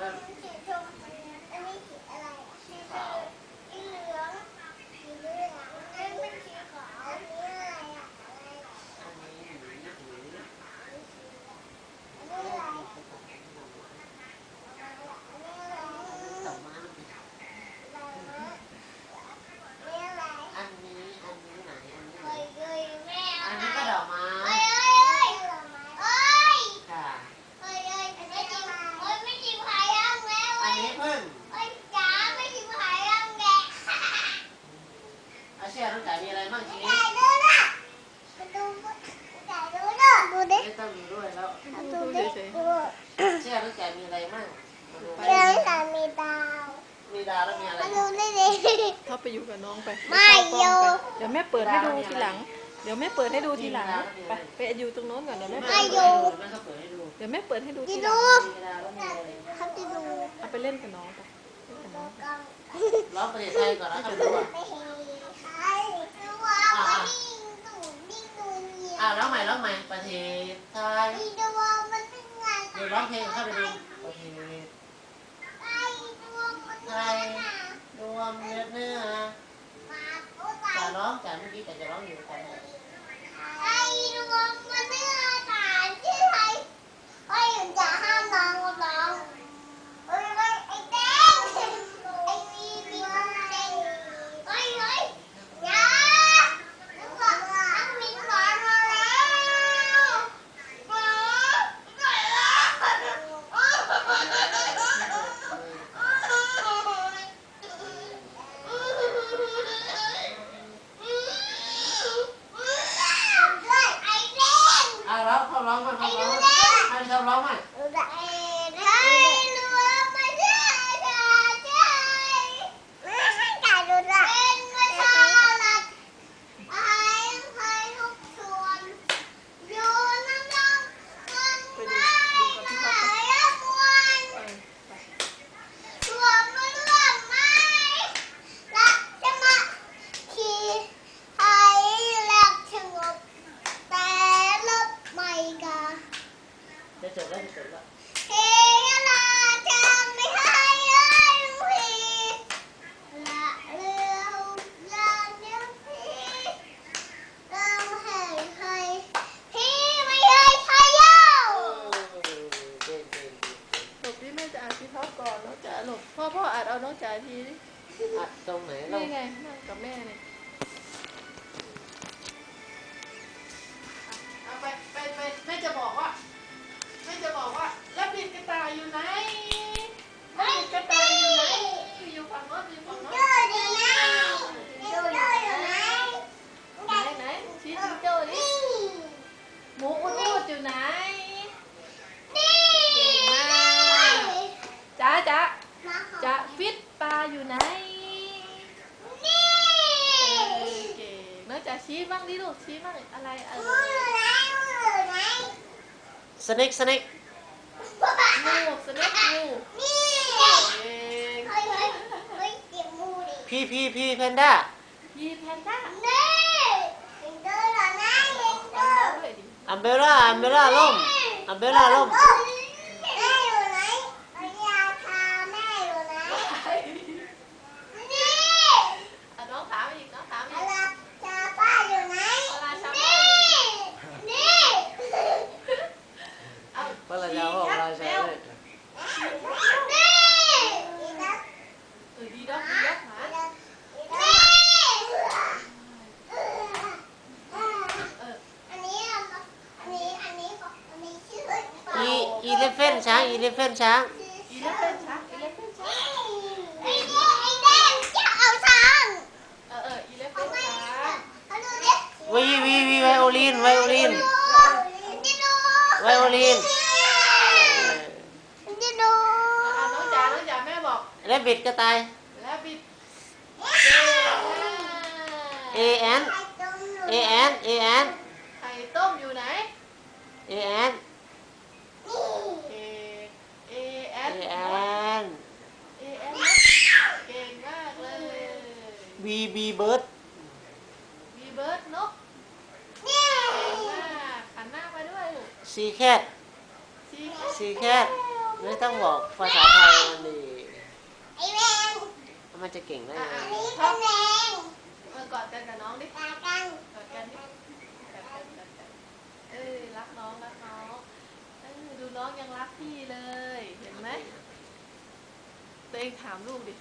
Amen. ไม่ต้องมีด้วยแล้วเชื่อรู้จักมีอะไรมั่งมาดูไปมีดาแล้วมีอะไร เขาไปอยู่กับน้องไปไม่อยู่ เดี๋ยวแม่เปิดให้ดูทีหลัง เดี๋ยวแม่เปิดให้ดูทีหลังไปไปอยู่ตรงโน้นก่อนเดี๋ยวแม่ไม่องเปิเดี๋ยวแม่เปิดให้ดูทีหลังดาแะไรเอาไปเล่นกับน้องไปเล่นกับน้องไปร้องเพลงไทยก่อนนะครับดู้องไหประเทศไทยเดี๋ยวร้องเพลงเข้าไปดูประเทศไทยรวมเนื้อเนื้อจะร้องจ๋าเมื่อกี้แต่จะร้องอยู่กันเลย Xong. ทีดิอัดตรงไหนเรานี่ไงนั่งกับแม่เนี่ย บ้างดิลูกชี้บ้างอะไรอะไรสเน็กสเน็กมูสเน็กมูเย้พี่พี่พี่แพนด้าพี่แพนด้าเน่เอัมเบล่าอัมเบล่าล่มอัมเบล่าล่ม ช้างอีเลฟเฟนช้างอีเลฟเฟนช้างอีเลฟเฟนช้างวีวีวีไวโอลินไวโอลินไวโอลินน้องจ๋าน้องจ๋าแม่บอกแล้วบิดก็ตายแล้วบิด A N A N A N ไข่ต้มอยู่ไหน A N บีบีเบิร์ดบีเบิร์ดนกขันหน้ามาด้วยลูกซีแคทสีแคทไม่ต้องบอกภาษาไทยมันดีไอ้แมงมันจะเก่งได้อะไงอะท็อปแมงเออกอดกันกับน้องดิ ปากกอดกันดิกอดกันกอดกันเออรักน้องรักน้องเออดูน้องยังรักพี่เลย เห็นไหมตัวเองถามลูกดิ